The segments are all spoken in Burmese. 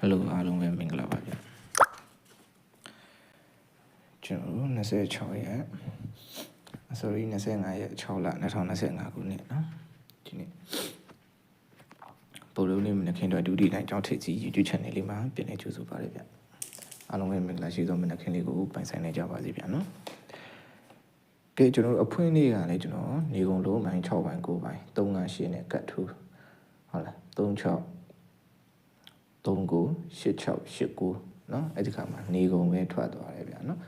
ဟယ်လိုအားလုံးပဲမင်္ဂလာပါဗျာကျွန်တော်တို့26ရက် sorry 25ရက်6လ2025ခုနှစ်နော်ဒီနေ့ပို့လုံးလေးမနက်ခင်းတော့ဒုတိယတိုင်းကြောင်းထိပ်ကြီး YouTube channel လေးမှာပြန်လည်ကြိုဆိုပါရစေဗျာအားလုံးပဲမင်္ဂလာရှိသောမနက်ခင်းလေးကိုပိုင်ဆိုင်နေကြပါစေဗျာနော်ကဲကျွန်တော်တို့အဖွင့်လေးကလည်းကျွန်တော်နေကုန်လုံးပိုင်း6ပိုင်း9ပိုင်း3က8နဲ့ကတ်ထူဟုတ်လား36 398689နော်အဲ့ဒီခါမှာနေကုန်ပဲထွက်သွားတယ်ဗျာနော်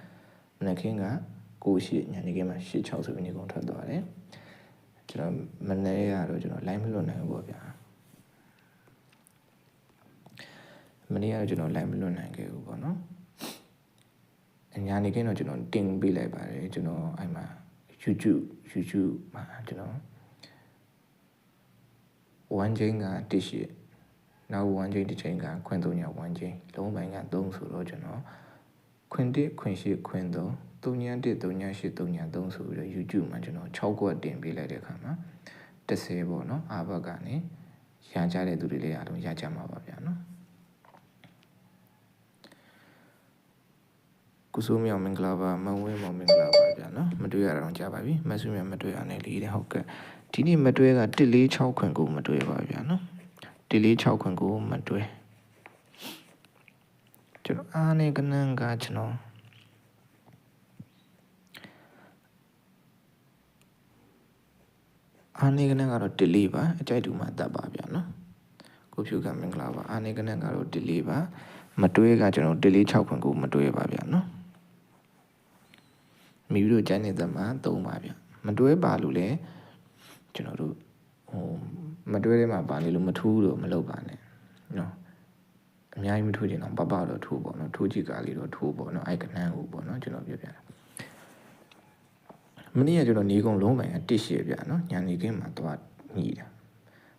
မနက်ခင်းက98ညနေခင်းမှာ86ဆိုပြီးနေကုန်ထွက်သွားတယ်ကျွန်တော်မနေ့ကတော့ကျွန်တော် line မလွတ်နိုင်ဘူးပေါ့ဗျာမနေ့ကတော့ကျွန်တော် line မလွတ်နိုင်ခဲ့ဘူးပေါ့နော်ညာနေခင်းတော့ကျွန်တော်တင်ပေးလိုက်ပါတယ်ကျွန်တော်အဲ့မှာ YouTube YouTube မှာကျွန်တော်ဝမ်ဂျင်းကတရှိ နောက်1ချိန်တစ်ချိန်ကခွင်3ည1ချိန်လုံးပိုင်းက3ဆိုတော့ကျွန်တော်ခွင်1ခွင်8ခွင်3 3ည1 3ည8 3ည3ဆိုပြီးတော့ YouTube မှာကျွန်တော်6ကွက်တင်ပေးလိုက်တဲ့အခါမှာ30ပေါ့နော်အားဘက်ကနေရကြတဲ့သူတွေလည်းအားလုံးရကြမှာပါဗျာနော်ကုစုမြောင်မင်္ဂလာပါမဝင်းမောင်မင်္ဂလာပါဗျာနော်မတွေ့ရတော့ကြာပါပြီမဆုမြောင်မတွေ့ရနဲ့လေးတဲ့ဟုတ်ကဲ့ဒီနေ့မတွေ့က146ခွင်ကိုမတွေ့ပါဗျာနော် ဒီလေး6ခွင်ကိုမတွဲကျွန်တော်အားနေကနန်းကကျွန်တော်အားနေကနန်းကတော့ဒီလေးပါအကြိုက်တူမှတတ်ပါဗျာနော်ကိုဖြူကမင်္ဂလာပါအားနေကနန်းကတော့ဒီလေးပါမတွဲကကျွန်တော်ဒီလေး6ခွင်ကိုမတွဲပါဗျာနော်မိပြီးတော့ကျန်းနေတဲ့မှာ3ပါဗျာမတွဲပါလို့လဲကျွန်တော်တို့ဟို မတွဲထဲမှာပါနေလို့မထူးလို့မလုပ်ပါနဲ့နော်အများကြီးမထူးချင်တော့ပပတော့ထူးပေါ့နော်ထူးကြည့်ကားလေးတော့ထူးပေါ့နော်အိုက်ကနန်းကိုပေါ့နော်ကျွန်တော်ပြောပြတာမနေ့ကကျွန်တော်နေကုန်လုံးပိုင်းကတစ်ရှည်ပြနော်ညာနေခင်းမှာသွားညီတာ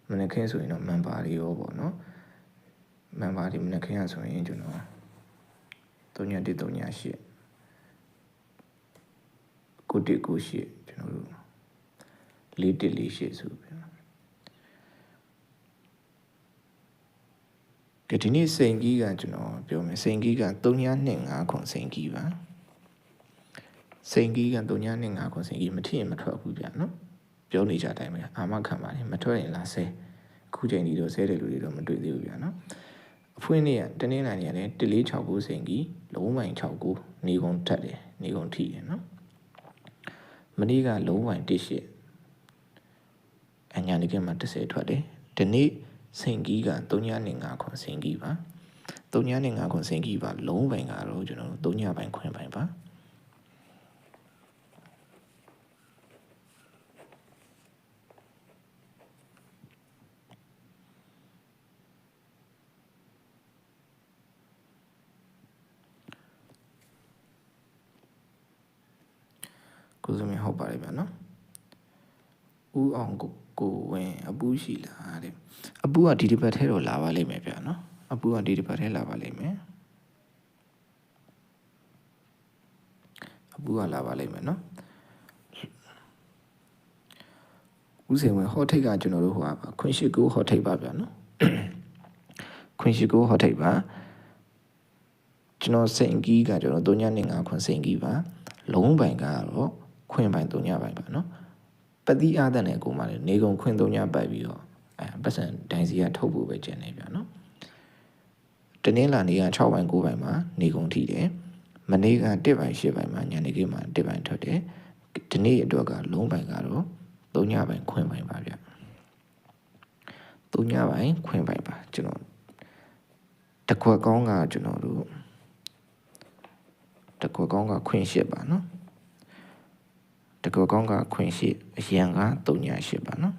မနေ့ခင်းဆိုရင်တော့မန်ပါတွေရောပေါ့နော်မန်ပါတွေမနေ့ခင်းကဆိုရင်ကျွန်တော်3ည1 3ည8ကိုတစ်ကို8ကျွန်တော်တို့လေးတစ်လေး8ဆိုပြ ကဒီနေ့စိန်ကြီးကကျွန်တော်ပြောမယ်စိန်ကြီးက325ခွန်စိန်ကြီးပါစိန်ကြီးက325ခွန်စိန်ကြီးမထင်ရင်မထွက်ဘူးဗျာနော်ပြောနေကြတိုင်းပဲအာမခံပါတယ်မထွက်ရင်လာဆဲအခုချိန်ဒီတော့ဆဲတယ်လူတွေတော့မတွေ့သေးဘူးဗျာနော်အဖွင့်နေ့ကတနင်္လာနေ့ကလည်း1469စိန်ကြီးလုံးမိုင်69နေကုန်ထက်တယ်နေကုန်ထိတယ်နော်မနေ့ကလုံးမိုင်18အညာနေကမှ30ထွက်တယ်ဒီနေ့ စိန်ကြီးက3.5ခွန်စိန်ကြီးပါ3.5ခွန်စိန်ကြီးပါ လုံးပိုင်ကတော့ကျွန်တော်တို့3ညပိုင်ခွင်ပိုင်ပါကိုစုံမဟုတ်ပါတယ်ဗျာနော်ဦးအောင်ကို ကိုဝင်အပူးရှိလားတဲ့အပူးကဒီတစ်ပတ်ထဲတော့လာပါလိမ့်မယ်ဗျာနော်အပူးကဒီတစ်ပတ်ထဲလာပါလိမ့်မယ်အပူးကလာပါလိမ့်မယ်နော်ဦးစင်ဝင်ဟော့ထိတ်ကကျွန်တော်တို့ဟိုပါခွင်ရှိကိုဟော့ထိတ်ပါဗျာနော်ခွင်ရှိကိုဟော့ထိတ်ပါကျွန်တော်စိန်ကြီးကကျွန်တော်3ညနေ5ခွင်စိန်ကြီးပါလုံးပိုင်ကတော့ခွင်ပိုင်3ညပိုင်ပါနော် ပတိအားတဲ့နဲ့ကိုမှလည်းနေကုန်ခွင်သုံးညပတ်ပြီးတော့အဲပတ်စံဒိုင်စီကထုတ်ဖို့ပဲကျန်နေပြန်နော်တနင်္လာနေ့က6ပိုင်း9ပိုင်းမှာနေကုန်ထိတယ်မနေ့က1ပိုင်း10ပိုင်းမှာညနေခင်းမှာ1ပိုင်းထွက်တယ်ဒီနေ့အတွက်ကလုံးပိုင်းကတော့3ညပိုင်းခွင်ပိုင်းပါဗျ3ညပိုင်းခွင်ပိုင်းပါကျွန်တော်တခွက်ကောင်းကကျွန်တော်တို့တခွက်ကောင်းကခွင်ရှစ်ပါနော် တကောကောင်းကခွင်ရှိအရန်က3.8ပါနော်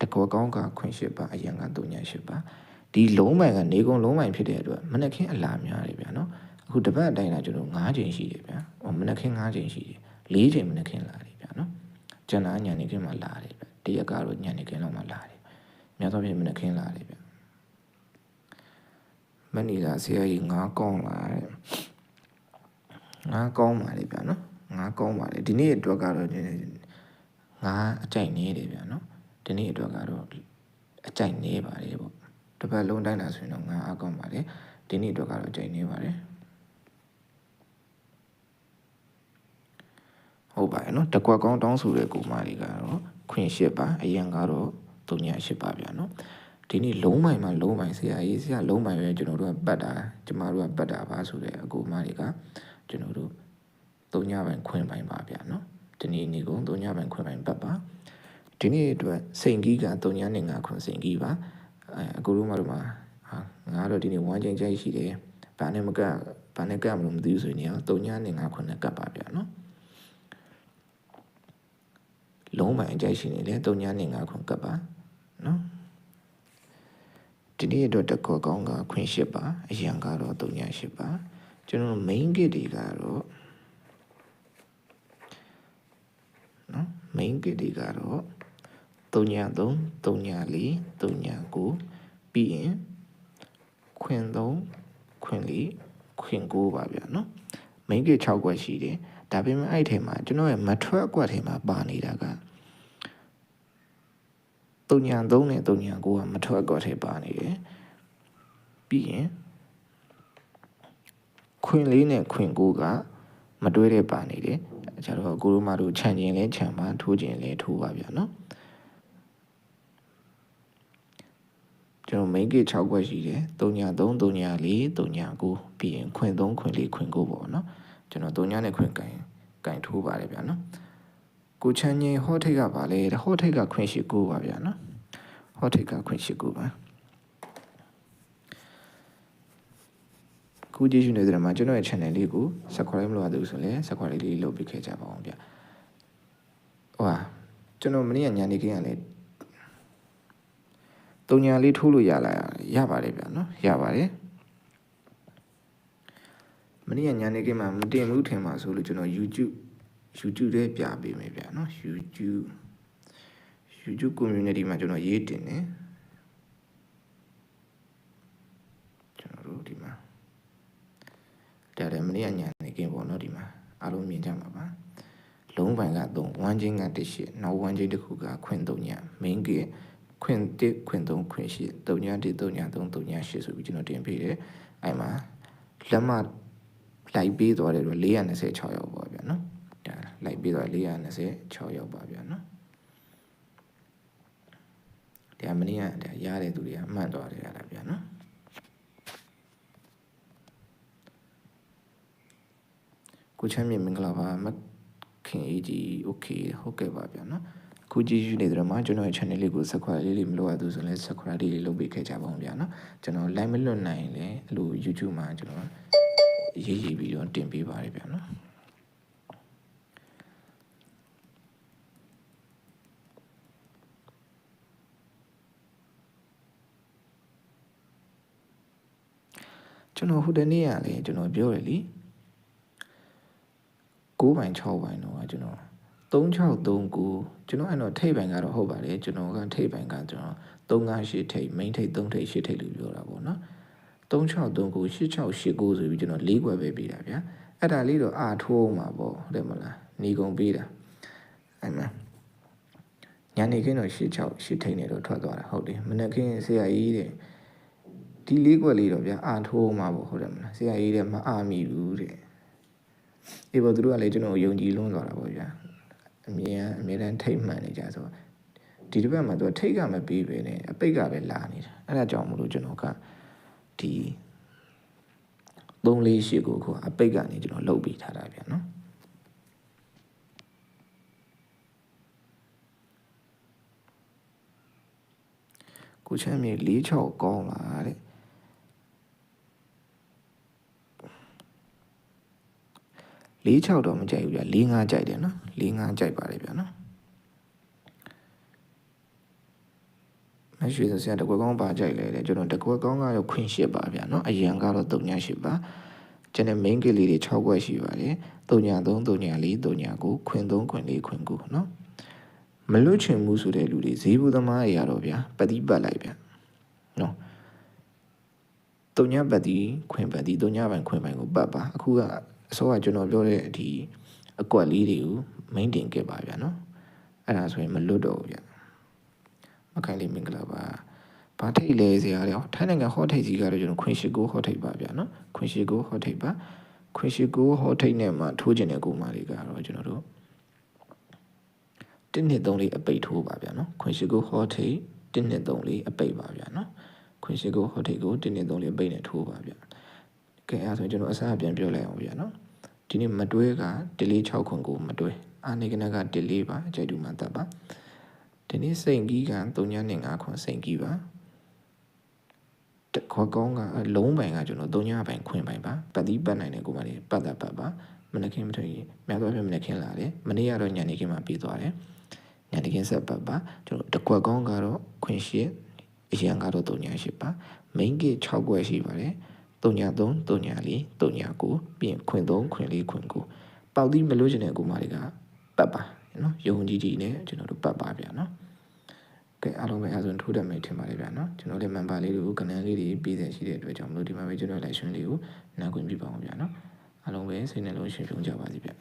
တကောကောင်းကခွင်ရှိပါအရန်က3.8ပါဒီလုံးမိုင်ကနေကုန်လုံးမိုင်ဖြစ်တဲ့အတွက်မနက်ခင်းအလာများတယ်ဗျာနော်အခုတပတ်အတိုင်းလာကျွန်တော်9ချိန်ရှိတယ်ဗျာဟိုမနက်ခင်း9ချိန်ရှိတယ်4ချိန်မနက်ခင်းလာတယ်ဗျာနော်ကျန်တာညနေခင်းမှလာတယ်ဗျတရက်ကတော့ညနေခင်းလောက်မှလာတယ်များသောဖြင့်မနက်ခင်းလာတယ်ဗျမနီလာဆရာကြီး9ကောင်းလာတယ်9ကောင်းပါလေဗျာနော် ငါကောင်းပါလေဒီနေ့အတွက်ကတော့ငါအကြိုက်နေတယ်ဗျာနော်ဒီနေ့အတွက်ကတော့အကြိုက်နေပါတယ်ပေါ့တစ်ပတ်လုံးတိုင်းတာဆိုရင်တော့ငါအကောင်းပါလေဒီနေ့အတွက်ကတော့ကြိုင်နေပါတယ်ဟုတ်ပါရဲ့နော်တကွက်ကောင်းတောင်းဆိုတဲ့ကိုမတွေကတော့ခွင့်ရှစ်ပါအရင်ကတော့တုံညာရှစ်ပါဗျာနော်ဒီနေ့လုံးမိုင်မှာလုံးမိုင်ဆရာကြီးဆရာလုံးမိုင်ပဲကျွန်တော်တို့ကပတ်တာကျမတို့ကပတ်တာပါဆိုတဲ့အကိုမတွေကကျွန်တော်တို့ တုံညာပိုင်ခွင့်ပိုင်ပါဗျာနော်ဒီနေ့နေကုန်တုံညာပိုင်ခွင့်ပိုင်ပတ်ပါဒီနေ့အတွက်စိန်ကြီးကတုံညာနဲ့ငါခွင့်စိန်ကြီးပါအဲအကိုတို့မတို့မှာဟာငါတော့ဒီနေ့ဝမ်းချင်းကြိုက်ရှိတယ်ဘာနဲ့မကဘာနဲ့ကမလို့မသိဘူးဆိုရင်တုံညာနဲ့ငါခွင့်နဲ့ကပ်ပါဗျာနော်လုံးမိုင်အကြိုက်ရှိနေလေတုံညာနဲ့ငါခွင့်ကပ်ပါနော်ဒီနေ့အတွက်တကောကောင်းကခွင့်ရှိပါအရန်ကတော့တုံညာရှိပါကျွန်တော် main gate တွေကတော့နော် main gate တွေကတော့3ည3 3ည4 3ည9ပြီးရင်ခွင်3ခွင်4ခွင်9ပါဗျာနော် main gate 6ခွက်ရှိတယ်ဒါပေမဲ့အဲ့ထဲမှာကျွန်တော်ရဲ့မထွက်ကွက်ထဲမှာပါနေတာက3ည3နဲ့3ည9ကမထွက်ကွက်ထဲပါနေတယ်ပြီးရင်ခွင်4နဲ့ခွင်9ကမတွဲတဲ့ပါနေတယ် ကျတော့ကိုရိုမာတို့ခြံကျင်လဲခြံပါထိုးကျင်လဲထိုးပါဗျာနော်ကျွန်တော် main gate 6ခွက်ရှိတယ်3ည3 3ည4 3ည9ပြီးရင်ခွင်3ခွင်4ခွင်9ပေါ့နော်ကျွန်တော်3ညနဲ့ခွင်ကင်ကင်ထိုးပါတယ်ဗျာနော်ကိုချမ်းငိဟောထိတ်ကပါလေဟောထိတ်ကခွင်ရှိ9ပါဗျာနော်ဟောထိတ်ကခွင်ရှိ9ပါ ခုကြည့်ရှုနေတဲ့မှာကျွန်တော်ရဲ့ channel လေးကို subscribe မလုပ်ရသေးဘူးဆိုရင် subscribe လေးလုပ်ပေးခဲ့ကြပါအောင်ဗျဟိုဟာကျွန်တော်မနေ့ကညနေခင်းကလည်းတုံညာလေးထိုးလို့ရလာရပါတယ်ဗျနော်ရပါတယ်မနေ့ကညနေခင်းမှာမတင်ဘူးထင်ပါဆိုလို့ကျွန်တော် YouTube YouTube ထဲပြပေးမယ်ဗျနော် YouTube YouTube community မှာကျွန်တော်ရေးတင်တယ်ကျွန်တော်တို့ဒီမှာဒါလည်းမ နေ့ကညနေခင်းပေါ့နော်ဒီမှာအားလုံးမြင်ကြမှာပါလုံးပိုင်က3ဝမ်းချင်းက1ရှစ်နောက်ဝမ်းချင်းတစ်ခုကခွင်3ည main gate ခွင်1ခွင်3ခွင်8 3ည1 3ည3 3ည8ဆိုပြီးကျွန်တော်တင်ပေးတယ်အဲ့မှာလက်မလိုက်ပေးသွားတယ်တော့426ရောက်ပါဗျာနော်ဒါလိုက်ပေးသွား426ရောက်ပါဗျာနော်တရားမနေ့ကတရားရတဲ့သူတွေကမှတ်သွားတယ်ရတာဗျာနော် ကိုချမ်းမြေမင်္ဂလာပါမခင်အေးကြီးโอเคဟုတ်ကဲ့ပါဗျာနော်ခုကြည့်ရှုနေတယ်မှာကျွန်တော်ရဲ့ channel လေးကို subscribe လေးလေးမလုပ်ရသေးဆိုရင် subscribe လေးလေးလုပ်ပေးခဲ့ကြပါဦးဗျာနော်ကျွန်တော် live မလွတ်နိုင်ရင်လည်းအဲ့လို YouTube မှာကျွန်တော်ရေးရေးပြီးတော့တင်ပေးပါတယ်ဗျာနော်ကျွန်တော်ဟိုတနေ့ကလည်းကျွန်တော်ပြောတယ်လ ी9 ပိုင်း6ပိုင်းတော့ကျွန်တော်3639ကျွန်တော်အဲ့တော့ထိပ်ပိုင်းကတော့ဟုတ်ပါတယ်ကျွန်တော်ကထိပ်ပိုင်းကကျွန်တော်358ထိပ် main ထိပ်3ထိပ်8ထိပ်လို့ပြောတာပေါ့နော်3639 8689ဆိုပြီးကျွန်တော်၄ခွဲပဲပေးတာဗျာအဲ့ဒါလေးတော့အာထိုးအောင်ပါပေါ့ဟုတ်တယ်မလားနေကုန်ပေးတာအဲ့မှာညနေခင်းတော့86 8ထိပ်နေတော့ထွက်သွားတာဟုတ်တယ်မနေ့ခင်းဆရာကြီးတဲ့ဒီလေးခွက်လေးတော့ဗျာအာထိုးအောင်ပါပေါ့ဟုတ်တယ်မလားဆရာကြီးတဲ့မအာမိဘူးတဲ့ အေးပေါ့သူတို့ကလည်းကျွန်တော်ယုံကြည်လွန်းသွားတာပေါ့ဗျာအမြင်အမြဲတမ်းထိတ်မှန်နေကြဆိုဒီတစ်ပတ်မှာသူထိတ်ကမပြီးပဲနဲ့အပိတ်ကပဲလာနေတာအဲ့ဒါကြောင့်မလို့ကျွန်တော်ကဒီ3လေးရှိကိုခုအပိတ်ကနေကျွန်တော်လှုပ်ပြီးထားတာဗျာနော်ကိုချမ်းမြေ46ကောင်းလာတဲ့ 46တော့မကြိုက်ဘူးဗျာ45ကြိုက်တယ်နော်45ကြိုက်ပါတယ်ဗျာနော်မရွှေစရာတကွက်ကောင်းပါကြိုက်လဲတဲ့ကျွန်တော်တကွက်ကောင်းကတော့ခွင်ရှစ်ပါဗျာနော်အရန်ကတော့3ည8ပါကျွန်တော် main ကလေးတွေ6ခွက်ရှိပါတယ်3ည3 3ည4 3ည9ခွင်3ခွင်4ခွင်9နော်မလွတ်ချင်ဘူးဆိုတဲ့လူတွေဈေးဘူးသမားတွေရတော့ဗျာပฏิပတ်လိုက်ဗျာနော်တုံညပတ်တီခွင်ပတ်တီတုံညပိုင်ခွင်ပိုင်ကိုပတ်ပါအခုက အစောကကျွန်တော်ပြောတဲ့ဒီအကွက်လေးတွေကို maintain ခဲ့ပါဗျာနော်အဲ့ဒါဆိုရင်မလွတ်တော့ဘူးဗျမခိုင်လေးမင်္ဂလာပါဘဘာထိတ်လဲစရာလဲထိုင်းနိုင်ငံဟော့ထိတ်ကြီးကတော့ကျွန်တော်ခွင်ရှိကိုဟော့ထိတ်ပါဗျာနော်ခွင်ရှိကိုဟော့ထိတ်ပါခွင်ရှိကိုဟော့ထိတ်နဲ့မှထိုးကျင်တဲ့ကိုမာလေးကတော့ကျွန်တော်တို့တစ်နှစ်သုံးလေးအပိတ်ထိုးပါဗျာနော်ခွင်ရှိကိုဟော့ထိတ်တစ်နှစ်သုံးလေးအပိတ်ပါဗျာနော်ခွင်ရှိကိုဟော့ထိတ်ကိုတစ်နှစ်သုံးလေးအပိတ်နဲ့ထိုးပါဗျာ ကဲအဲဆိုကျွန်တော်အစားပြန်ပြောလိုက်အောင်ဗျာနော်ဒီနေ့မတွဲကဒလီ6ခွန်ကိုမတွဲအာနေကနကဒလီပါအကျိုက်တူမှတတ်ပါဒီနေ့စိန်ကြီးက3ညနဲ့5ခွန်စိန်ကြီးပါတခေါ်ကောင်းကလုံးပိုင်ကကျွန်တော်3ညပိုင်ခွင်ပိုင်ပါပတ်ပြီးပတ်နိုင်တယ်ကိုမလေးပတ်တာပတ်ပါမနခင်မထွေများသောအားဖြင့်မနခင်လာတယ်မနေ့ကတော့ညနေခင်းမှပြီးသွားတယ်ညနေခင်းဆက်ပတ်ပါကျွန်တော်တကွက်ကောင်းကတော့ခွင်ရှိအရန်ကတော့3ညရှိပါ main gate 6ကွက်ရှိပါတယ် 3ည3 3ည4 3ည9ပြီးရင်ခွင်3ခွင်4ခွင်9ပေါက်သီးမလို့ချင်တဲ့ကိုမလေးကပတ်ပါနော်ယုံကြည်ကြည်နဲ့ကျွန်တော်တို့ပတ်ပါဗျာနော်ကဲအားလုံးပဲအဲဆိုထိုးတတ်မယ်ထင်ပါတယ်ဗျာနော်ကျွန်တော်လည်း member လေးတွေကိုကဏ္ဍလေးတွေပြီးတဲ့ရှိတဲ့အတွက်ကြောင့်မလို့ဒီမှာပဲကျွန်တော် live stream လေးကိုနားခွင့်ပြုပါအောင်ဗျာနော်အားလုံးပဲစိတ်နှလုံးရှင်ဖြုံးကြပါစေဗျာ